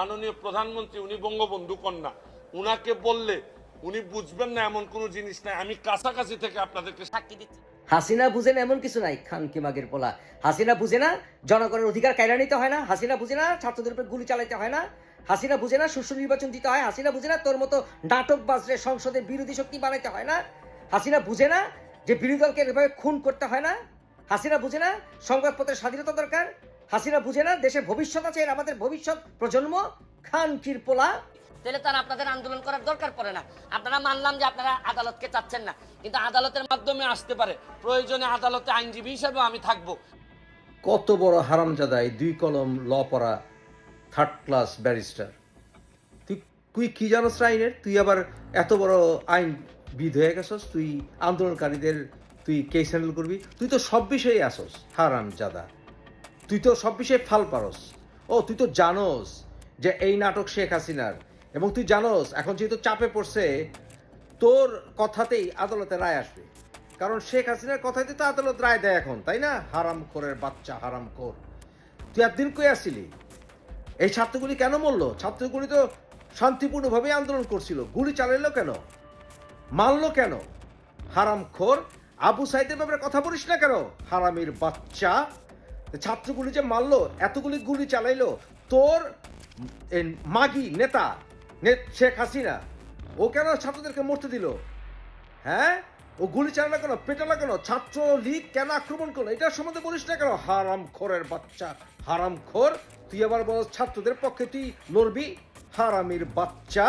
মাননীয় প্রধানমন্ত্রী, উনি বঙ্গবন্ধু কন্যা। উনাকে বললে উনি বুঝবেন না এমন কোনো জিনিস নাই। আমি কাছাকাছি থেকে আপনাদেরকে সাক্ষী দিচ্ছি। হাসিনা বুঝে না এমন কিছু নাই, খান কি মাগের পোলা। হাসিনা বুঝে না জনগণের অধিকার কায়রা নিতে হয় না, হাসিনা বুঝে না ছাত্রদের উপর গুলি চালাতে হয় না, হাসিনা বুঝে না সুষ্ঠু নির্বাচন দিতে হয়, হাসিনা বুঝে না তোর মতো নাটক বাজরে সংসদের বিরোধী শক্তি বানাইতে হয় না, হাসিনা বুঝে না যে বিরোধী দলকে এভাবে খুন করতে হয় না, হাসিনা বুঝে না সংবাদপত্রের স্বাধীনতা দরকার হাসিনা বুঝে না দেশের ভবিষ্যৎ আছে এর আমাদের ভবিষ্যৎ প্রজন্ম খান পোলা। তাহলে তার আপনাদের আন্দোলন করার দরকার পড়ে না। আপনারা মানলাম যে আপনারা আদালতকে চাচ্ছেন না কিন্তু আদালতের মাধ্যমে আসতে পারে। প্রয়োজনে আদালতে আইনজীবী হিসেবে আমি থাকব। কত বড় হারামজাদা এই দুই কলম ল পড়া থার্ড ক্লাস ব্যারিস্টার তুই তুই কি জানোস আইনের? তুই আবার এত বড় আইন বিধ হয়ে গেছস তুই আন্দোলনকারীদের তুই কেস হ্যান্ডেল করবি। তুই তো সব বিষয়ে আসস হারামজাদা। তুই তো সব বিষয়ে ফাল পারস। ও, তুই তো জানোস যে এই নাটক শেখ হাসিনার। এবং তুই জানোস, এখন যেহেতু চাপে পড়ছে, তোর কথাতেই আদালতে রায় আসবে। কারণ শেখ হাসিনার কথাতে তো আদালত রায় দেয় এখন, তাই না? হারাম খোরের বাচ্চা, হারাম খোর। তুই একদিন কই আসছিলি? এই ছাত্রগুলি কেন মরলো? ছাত্রগুলি তো শান্তিপূর্ণভাবে আন্দোলন করছিল। গুলি চালাইলো কেন? মারলো কেন? হারাম খোর? আবু সাইদের ব্যাপারে কথা বলিস না কেন? হারামির বাচ্চা ছাত্রগুলি যে মারলো, এতগুলি গুলি চালাইলো, তোর মাগি নেতা শেখ হাসিনা, ও কেন ছাত্রদেরকে মরতে দিল? হ্যাঁ? ও গুলি চালালো কেন পেটালো কেন ছাত্র লীগ কেন আক্রমণ করল? এটার সম্বন্ধে বলিস না কেন? হারাম খোরের বাচ্চা হারাম খোর তুই আবার বল ছাত্রদের পক্ষে তুই লড়বি? হারামির বাচ্চা।